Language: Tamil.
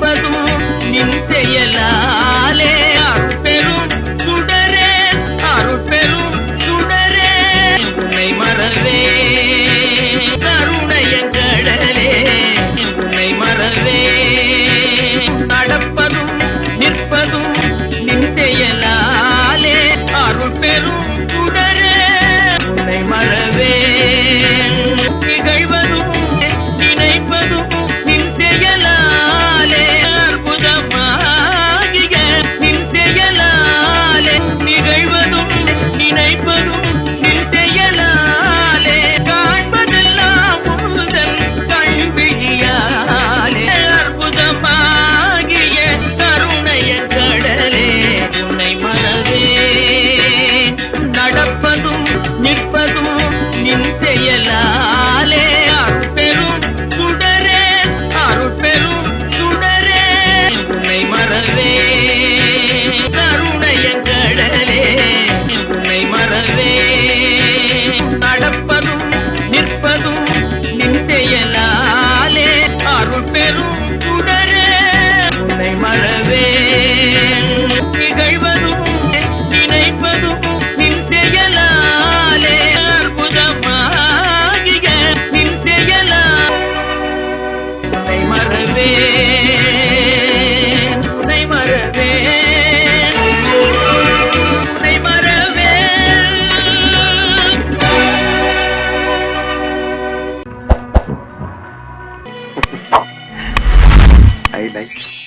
மறைப்பதும் நின் செயலாலே அருட்பெரும் சுடரே அருட்பெரும் சுடரே. உன்னை மறவே நிகழ்வதும் நினைப்பதும் செயலாலே அற்புதமாகிய நின் செயலை மறவே துணை மறவே. துணை மறவே. I like